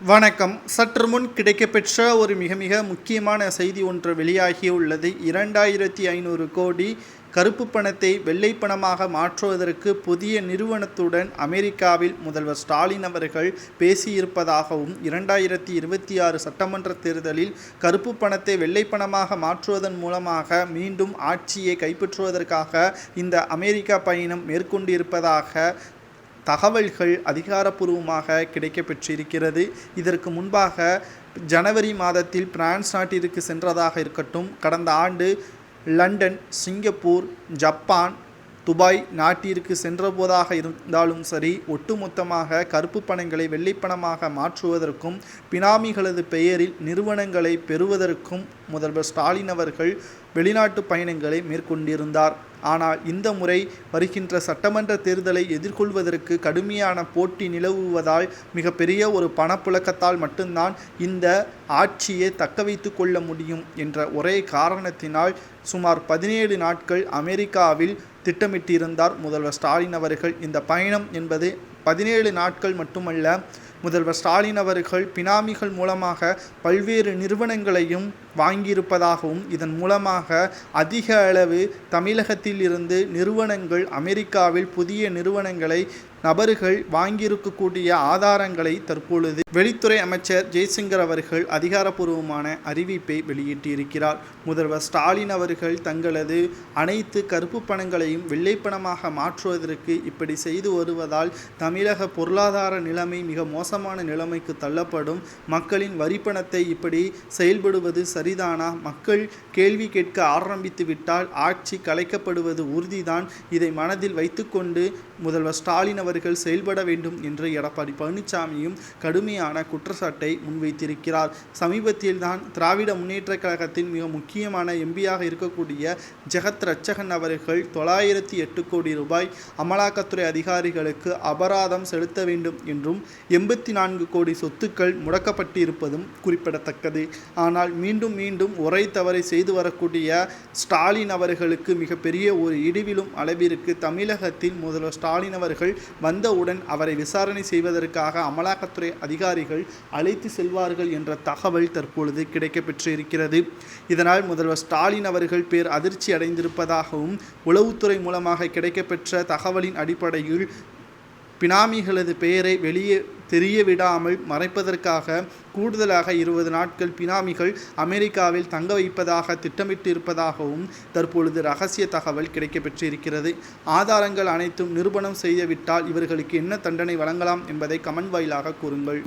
வணக்கம். சற்று முன் கிடைக்கப்பெற்ற ஒரு மிக மிக முக்கியமான செய்தி ஒன்று வெளியாகியுள்ளது இரண்டாயிரத்தி ஐநூறு கோடி கருப்பு பணத்தை வெள்ளை பணமாக மாற்றுவதற்கு புதிய நிறுவனத்துடன் அமெரிக்காவில் முதல்வர் ஸ்டாலின் அவர்கள் பேசியிருப்பதாகவும் இரண்டாயிரத்தி இருபத்தி ஆறு சட்டமன்ற தேர்தலில் கருப்பு பணத்தை வெள்ளை பணமாக மாற்றுவதன் மூலமாக மீண்டும் ஆட்சியை கைப்பற்றுவதற்காக இந்த அமெரிக்கா பயணம் மேற்கொண்டிருப்பதாக தகவல்கள் அதிகாரப்பூர்வமாக கிடைக்கப்பெற்றிருக்கிறது. இதற்கு முன்பாக ஜனவரி மாதத்தில் பிரான்ஸ் நாட்டிற்கு சென்றதாக இருக்கட்டும் கடந்த ஆண்டு லண்டன் சிங்கப்பூர் ஜப்பான் துபாய் நாட்டிற்கு சென்றபோதாக இருந்தாலும் சரி ஒட்டுமொத்தமாக கருப்பு பணங்களை வெள்ளைப்பணமாக மாற்றுவதற்கும் பினாமிகளது பெயரில் நிறுவனங்களை பெறுவதற்கும் முதல்வர் ஸ்டாலின் அவர்கள் வெளிநாட்டு பயணங்களை மேற்கொண்டிருந்தார். ஆனால் இந்த முறை வருகின்ற சட்டமன்ற தேர்தலை எதிர்கொள்வதற்கு கடுமையான போட்டி நிலவுவதால் மிகப்பெரிய ஒரு பணப்புழக்கத்தால் மட்டும்தான் இந்த ஆட்சியை தக்க வைத்து கொள்ள முடியும் என்ற ஒரே காரணத்தினால் சுமார் பதினேழு நாட்கள் அமெரிக்காவில் திட்டமிட்டிருந்தார் முதல்வர் ஸ்டாலின் அவர்கள். இந்த பயணம் என்பது பதினேழு நாட்கள் மட்டுமல்ல முதல்வர் ஸ்டாலின் அவர்கள் பினாமிகள் மூலமாக பல்வேறு நிறுவனங்களையும் வாங்கியிருப்பதாகவும் இதன் மூலமாக அதிக அளவு தமிழகத்தில் இருந்து நிறுவனங்கள் அமெரிக்காவில் புதிய நிறுவனங்களை நபர்கள் வாங்கியிருக்கக்கூடிய ஆதாரங்களை தற்பொழுது வெளித்துறை அமைச்சர் ஜெய்சங்கர் அவர்கள் அதிகாரப்பூர்வமான அறிவிப்பை வெளியிட்டிருக்கிறார். முதல்வர் ஸ்டாலின் அவர்கள் தங்களது அனைத்து கருப்பு பணங்களையும் வெள்ளைப்பணமாக மாற்றுவதற்கு இப்படி செய்து வருவதால் தமிழக பொருளாதார நிலைமை மிக மோசமான நிலைமைக்கு தள்ளப்படும். மக்களின் வரிப்பணத்தை இப்படி செயல்படுவது சரிதானா? மக்கள் கேள்வி கேட்க ஆரம்பித்து விட்டால் ஆட்சி கலைக்கப்படுவது உறுதிதான். இதை மனதில் வைத்துக்கொண்டு முதல்வர் ஸ்டாலின் அவர்கள் செயல்பட வேண்டும் என்று எடப்பாடி பழனிசாமியும் கடுமையான குற்றச்சாட்டை முன்வைத்திருக்கிறார். சமீபத்தில் தான் திராவிட முன்னேற்ற கழகத்தின் மிக முக்கியமான எம்பியாக இருக்கக்கூடிய ஜெகத் ரட்சகன் அவர்கள் தொள்ளாயிரத்தி எட்டு கோடி ரூபாய் அமலாக்கத்துறை அதிகாரிகளுக்கு அபராதம் செலுத்த வேண்டும் என்றும் எண்பத்தி நான்கு கோடி சொத்துக்கள் முடக்கப்பட்டிருப்பதும் குறிப்பிடத்தக்கது. ஆனால் மீண்டும் மீண்டும் உரை தவறை செய்து வரக்கூடிய ஸ்டாலின் அவர்களுக்கு மிகப்பெரிய ஒரு இடிவிலும் அளவிற்கு தமிழகத்தில் முதல்வர் ஸ்டாலின் அவர்கள் வந்தவுடன் அவரை விசாரணை செய்வதற்காக அமலாக்கத்துறை அதிகாரிகள் அழைத்து செல்வார்கள் என்ற தகவல் தற்பொழுது கிடைக்கப்பெற்றிருக்கிறது. இதனால் முதல்வர் ஸ்டாலின் அவர்கள் பேர் அதிர்ச்சி அடைந்திருப்பதாகவும் உளவுத்துறை மூலமாக கிடைக்கப்பெற்ற தகவலின் அடிப்படையில் பினாமிகளது பெயரை வெளியே தெரிய விடாமல் மறைப்பதற்காக கூடுதலாக இருபது நாட்கள் பினாமிகள் அமெரிக்காவில் தங்க வைப்பதாக திட்டமிட்டிருப்பதாகவும் தற்பொழுது ரகசிய தகவல் கிடைக்கப்பெற்றிருக்கிறது. ஆதாரங்கள் அனைத்தும் நிரூபணம் செய்துவிட்டால் இவர்களுக்கு என்ன தண்டனை வழங்கலாம் என்பதை கமெண்ட் வாயிலாக கூறுங்கள்.